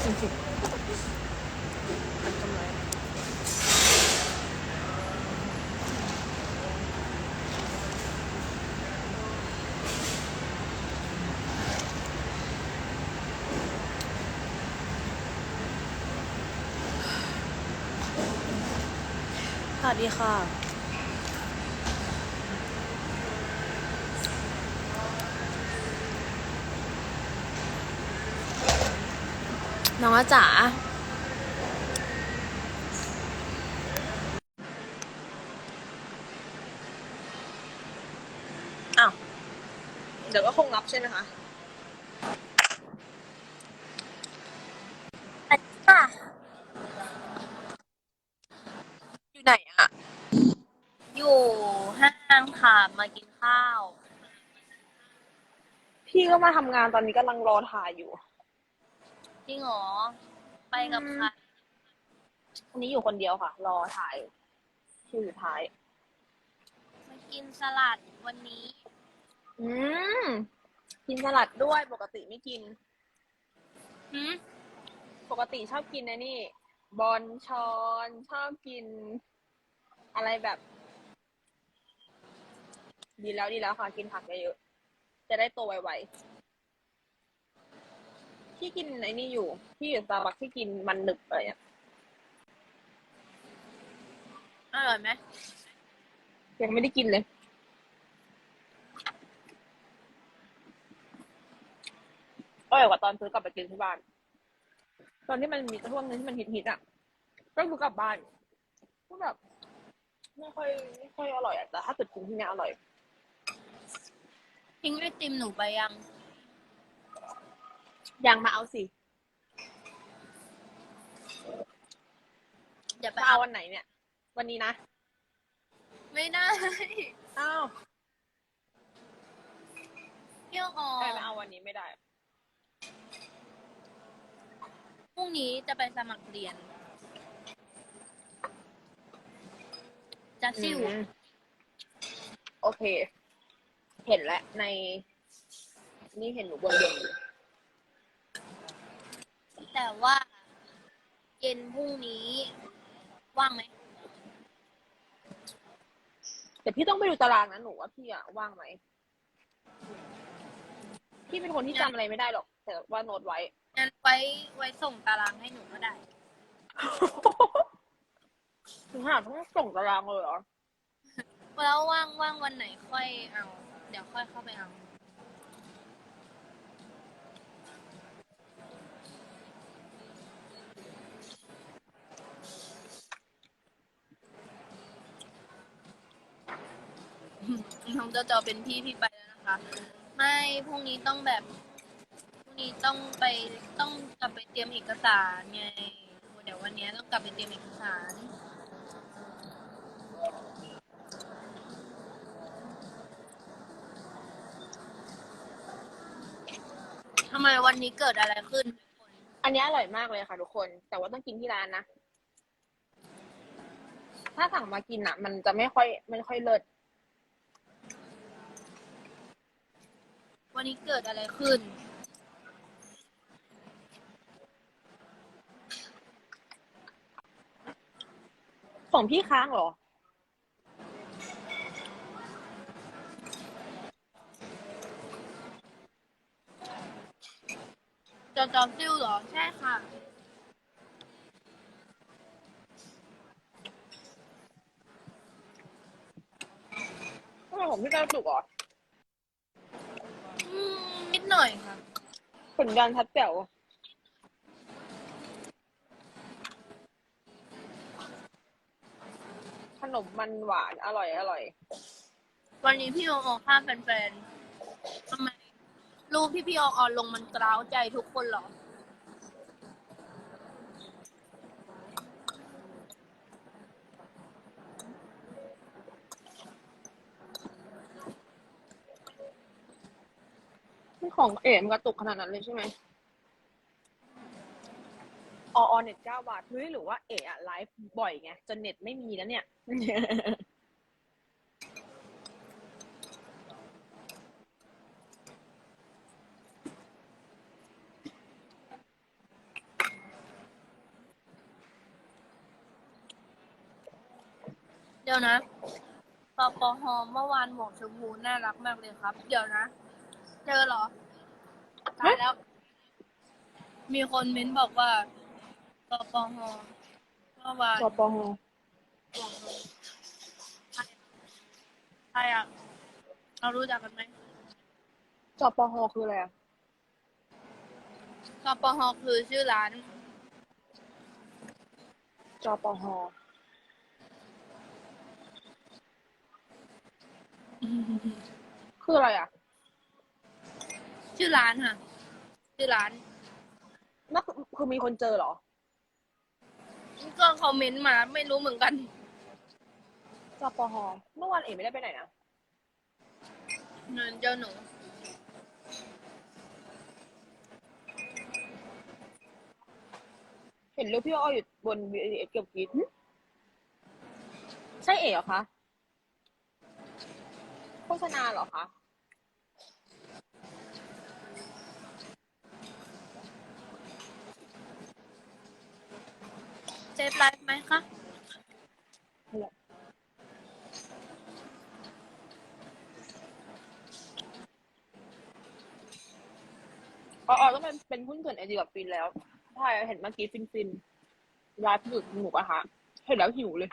สวัสดีค่ะ น้องอาจ๋าอ้าวเดี๋ยวก็คงรับใช่ไหมคะค่ะอยู่ไหนอะอยู่ห้างค่ะมากินข้าว พี่ก็มาทำงานตอนนี้กำลังรอถ่ายอยู่ จริงเหรอ ไปกับใครวันนี้อยู่คนเดียวค่ะ รอถ่ายคิวสุดท้าย มากินสลัดวันนี้ อืม กินสลัดด้วยปกติไม่กิน หืมปกติชอบกินนะนี่ บอลชอนชอบกิน อะไรแบบ ดีแล้วดีแล้วค่ะ กินผักเยอะๆจะได้โตไวๆ พี่กินไอ้นี่อยู่พี่อยู่สตาร์บัคที่กินมันหนึบอะไรเนี่ยอร่อยไหมยังไม่ได้กินเลย อร่อยกว่าตอนซื้อกลับไปกินที่บ้าน ตอนที่มันมีช่วงนึงที่มันฮิตๆอะ ก็ซื้อกลับบ้านก็แบบไม่ค่อยไม่ค่อยอร่อยอะแต่ถ้าเกิดกินที่เนี้ยอร่อย ทิ้งไอติมหนูไปยัง ยังมาเอาสิ อย่าไปจะเอาเอาวันไหนเนี่ย วันนี้นะ ไม่ได้อ้าวเที่ยวออใครมาเอาวันนี้ไม่ได้ พรุ่งนี้จะไปสมัครเรียน จะซิ่วอืมโอเค เห็นแล้วใน นี่เห็นหนูบนเรียนอยู่ แต่ว่า เย็นพรุ่งนี้ ว่างไหมแต่พี่ต้องไปดูตารางนะหนูว่าพี่อะว่างไหมพี่เป็นคนที่จำอะไรไม่ได้หรอก แต่ว่าโน้ตไว้ งั้นไว้ไว้ส่งตารางให้หนูก็ได้ ถึงขนาดต้องส่งตารางเลยเหรอ แล้วว่างว่างวันไหนค่อยเอา เดี๋ยวค่อยเข้าไปเอา น้องเจ้าจอเป็นพี่พี่ไปแล้วนะคะ ไม่พรุ่งนี้ต้องแบบพรุ่งนี้ต้องไปต้องกลับไปเตรียมเอกสารไงเดี๋ยววันนี้ต้องกลับไปเตรียมเอกสารทำไมวันนี้เกิดอะไรขึ้นทุกคนอันนี้อร่อยมากเลยค่ะทุกคน แต่ว่าต้องกินที่ร้านนะ ถ้าสั่งมากินอะ มันจะไม่ค่อยไม่ค่อยเลิศ วันนี้เกิดอะไรขึ้น ของพี่ค้างเหรอ จอจอซิ่วเหรอ ใช่ค่ะทำไมของพี่กระจุกเหรอ อืมนิดหน่อยค่ะ ผลงานชัดแจ๋วขนมมันหวานอร่อยอร่อย วันนี้พี่โอออกข้ามแฟนๆทำไมรูปที่พี่โอออนลงมันกร้าวใจทุกคนเหรอ ของเอ๋มกระตุกขนาดนั้นเลยใช่ไหมออเน็ตเก้าบาทเฮ้ยหรือว่าเอ๋อไลฟ์บ่อยไงจนเน็ตไม่มีแล้วเนี่ย เดี๋ยวนะปอปอฮอมเมื่อวานหมวกชมพูน่ารักมากเลยครับ เดี๋ยวนะ เจอเหรอตายแล้ว มีคนเม้นบอกว่าปปหเมื่อวานจปฮใครอะเรารู้จักกันไหมจปฮคืออะไรอะปปหคือชื่อร้านจปฮคืออะไรอะ ชื่อร้านค่ะ ชื่อร้านนั่นคือคือมีคนเจอเหรอ ก็คอมเมนต์มาไม่รู้เหมือนกันจปฮเมื่อวานเอ๋ไม่ได้ไปไหนนะ เงินเจ้าหนู เห็นรูปพี่อ้อยอยู่บน v ีเอเกี่ยวกับกรีดหึใช่เอ๋เหรอคะ โฆษณาเหรอคะ ซฟไลฟ์ไหมคะ อ๋ออ๋อต้องเป็นเป็นหุ้นส่วนไอเดียกับฟินแล้วใช่เห็นเมื่อกี้ฟินฟินไลฟ์อยู่หมูกระทะเห็นแล้วหิวเลย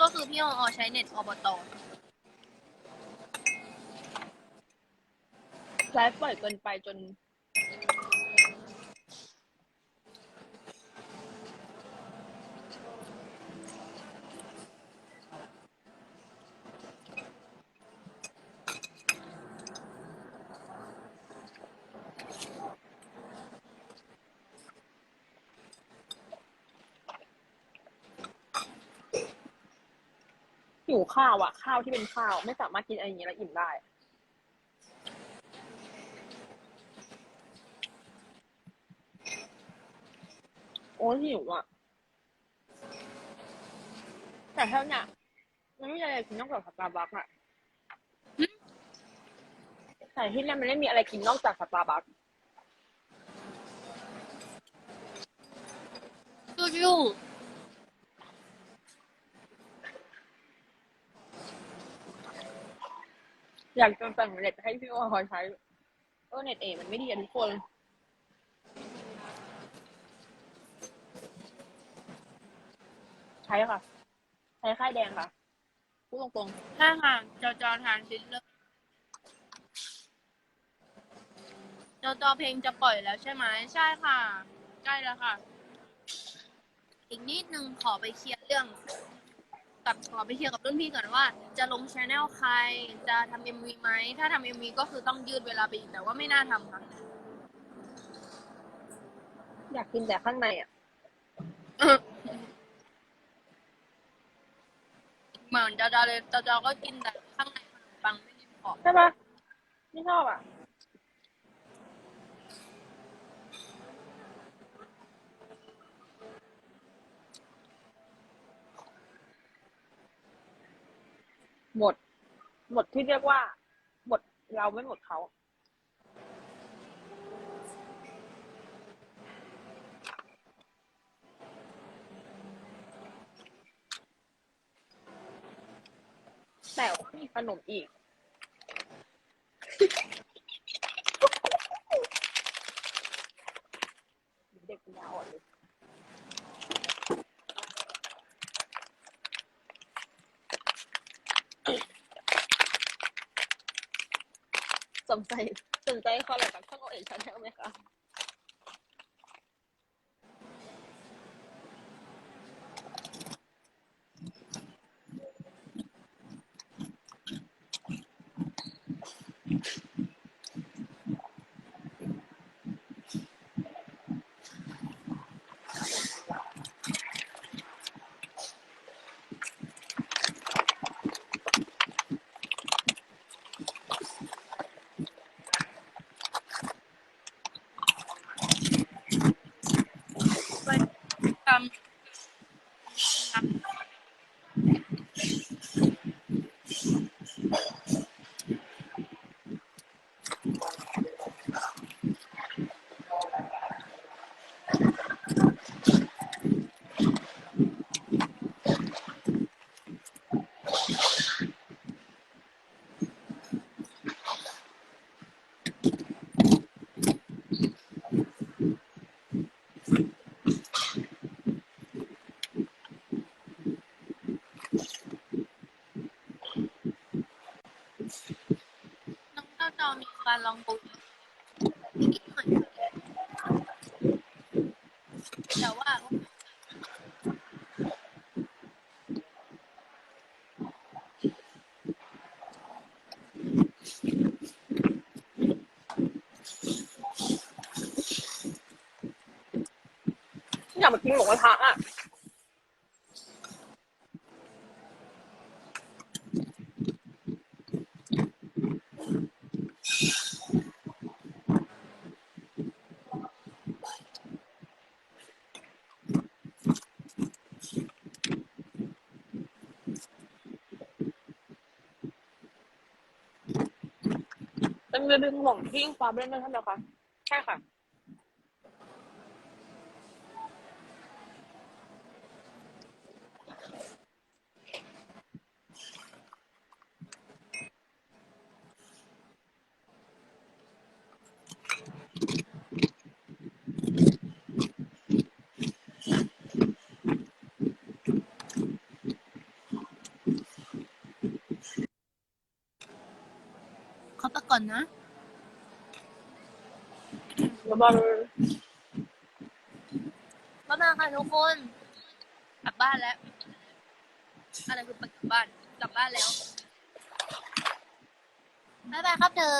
ก็คือพี่ออใช้เน็ตอบตไลฟ์บ่อยเกินไปจน หิวข้าวอะข้าวที่เป็นข้าว ไม่สามารถกินอะไรอย่างเงี้ยแล้วอิ่มได้ โอ้ยหิวอะแต่เท่าเนี้ยมันไม่มีอะไรกินนอกจากสตาร์บัคอะแต่ที่นั่นมันไม่มีอะไรกินนอกจากสตาร์บัคจู่ อยากจะสั่งเน็ตให้พี่โอคอยใช้เออเน็ตเอมันไม่ดีอะทุกคน ใช้ค่ะ ใช้ค่ายแดงค่ะ พูดตรงๆถ้าห่างจอจอทานซิลเลอร์จอจอเพลงจะปล่อยแล้วใช่ไหมใช่ค่ะ ใกล้แล้วค่ะ อีกนิดนึงขอไปเคลียร์เรื่อง กับขอไปเคลียร์กับรุ่นพี่ก่อนว่า จะลงชแนลใคร จะทำเอ็มวีไหม ถ้าทำเอ็มวีก็คือต้องยืดเวลาไปอีกแต่ว่าไม่น่าทำค่ะๆอยากกินแต่ข้างในอะ เหมือนจอจอเลยจอจอก็กินแต่ข้างในขนมปังไม่ได้ขอบใช่ปะไม่ชอบอะ หมด หมดที่เรียกว่า หมดเราไม่หมดเขาแต่ว่ามีขนมอีก เด็กปัญญาอ่อนเลย สนใจสนใจคอลแลบกับช่องโอเอชแนลไหมคะ อยากมากินหมูกระทะอะเป็นเรือดึงหม่องที่อิงฟ้าเล่นด้วยใช่ไหมคะใช่ค่ะ เขาไป ก่อนนะแล้วมันบ๊ายบายค่ะทุกคน กลับบ้านแล้ว อะไรคือไปกลับบ้าน กลับบ้านแล้วบ๊ายบายครับเธอ